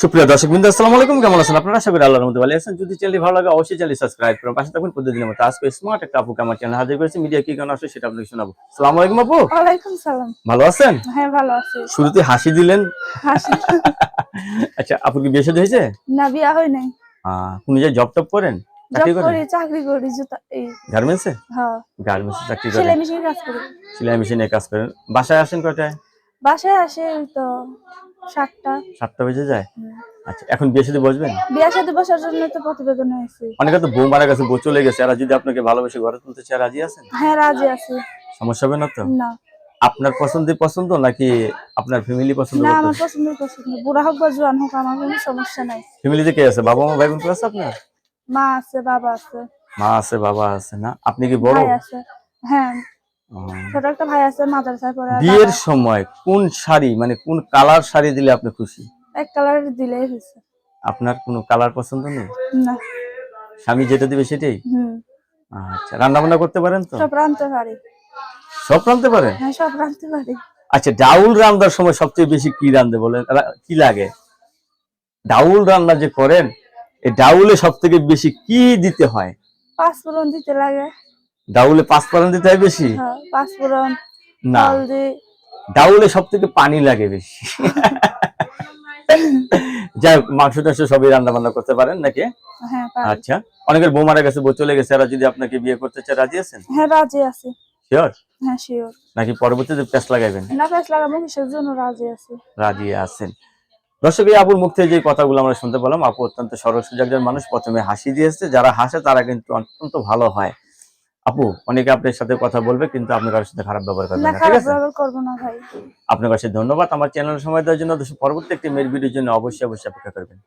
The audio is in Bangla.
সুপ্রিয় দর্শক বিন্দু আসসালামু আলাইকুম। কেমন আছেন আপনারা? আশা করি আল্লাহর মধ্যে ভালো আছেন। যদি চ্যানেলটি ভালো লাগে অবশ্যই চ্যানেল সাবস্ক্রাইব করুন। পাশে থাকুন প্রতিদিনের মতো। আজকে স্মার্ট একটা আপুকে আমার চ্যানেল হাজির করেছে। মিডিয়া কি গান আসে সেটা আপনাকে শোনাবো। আসসালামু আলাইকুম আপু। ওয়ালাইকুম সালাম। ভালো আছেন? হ্যাঁ ভালো আছি। শুরুতে হাসি দিলেন। হাসি। আচ্ছা আপু কি বিয়ে শাদী হয়েছে? না বিয়া হয় নাই। আহ, কোন জায়গায় জব টপ করেন? চাকরি করেন? করি চাকরি করি জুতা এই গার্মেন্টসে হ্যাঁ। গার্মেন্টসে চাকরি করেন। সেলাই মেশিনে কাজ করি। সেলাই মেশিনে কাজ করেন। বাসায় আসেন কয়টায়? বাসায় আসে ওই তো সাতটা। সাতটা বেজে যায়? আচ্ছা এখন বিয়ে শাদী বসবেন? বিয়া সাথে বসার জন্য তো প্রতিবেদন হয়েছে। অনেকে তো বউ মারা গেছে বউ চলে গেছে আর যদি আপনাকে ভালোবেসে ঘরে তুলতে চায় রাজি আছেন? হ্যাঁ রাজি আছি। সমস্যা হবে না তো? না। আপনার পছন্দের পছন্দ নাকি আপনার ফ্যামিলি পছন্দ না আমার পছন্দের পছন্দ। বুড়া হোক বা জোয়ান হোক আমার কোনো সমস্যা নাই। ফ্যামিলিতে কে আছে? বাবা মা ভাই বোন আছে আপনার? মা আছে বাবা আছে। মা আছে বাবা আছে না? আপনি কি বড়? ভাই আছে। হ্যাঁ। ছোট একটা ভাই আছে মাদ্রাসায় পড়ে বিয়ের সময় কোন শাড়ি মানে কোন কালার শাড়ি দিলে আপনি খুশি? এক কালার দিলেই হয়েছে। আপনার কোনো কালার পছন্দ নেই? না। স্বামী যেটা দিবে সেটাই? হুম। আচ্ছা রান্না বান্না করতে পারেন তো? সব রাঁধতে পারি। সব রাঁধতে পারেন? হ্যাঁ সব রাঁধতে পারি। আচ্ছা ডাউল রান্নার সময় সবচেয়ে বেশি কি রান্ধে বলেন? কি লাগে? ডাউল রান্না যে করেন এই ডাউলে সব থেকে বেশি কি দিতে হয়? পাঁচ ফোড়ন দিতে লাগে। ডাউলে পাঁচ পালন দিতে হয় বেশি? হ্যাঁ পাঁচ ফোড়ন না। ডাউলে সব থেকে পানি লাগে বেশি। যাই হোক মাংস টাংস সবই রান্না বান্না করতে পারেন নাকি? হ্যাঁ আচ্ছা অনেকের বউ মারা গেছে বউ চলে গেছে এরা যদি আপনাকে বিয়ে করতে চায় রাজি আছেন? হ্যাঁ রাজি আছি। শিওর? হ্যাঁ শিওর। নাকি পরবর্তীতে প্যাস লাগাইবেন? না পেস লাগাবো কিসের জন্য রাজি আছি? রাজি আছেন। দর্শক এই আপুর মুখ থেকে যে কথাগুলো আমরা শুনতে পেলাম আপু অত্যন্ত সরল সুযোগের মানুষ প্রথমে হাসি দিয়েছে যারা হাসে তারা কিন্তু অত্যন্ত ভালো হয়। আপু অনেকে আপনার সাথে কথা বলবে কিন্তু আপনার কারোর সাথে খারাপ ব্যবহার করবেন না ঠিক খারাপ আছে? ব্যবহার করব না ভাই। আপনার কাছে ধন্যবাদ। আমার চ্যানেল সময় দেওয়ার জন্য পরবর্তী একটি মেয়ের ভিডিওর জন্য অবশ্যই অবশ্যই অপেক্ষা করবেন।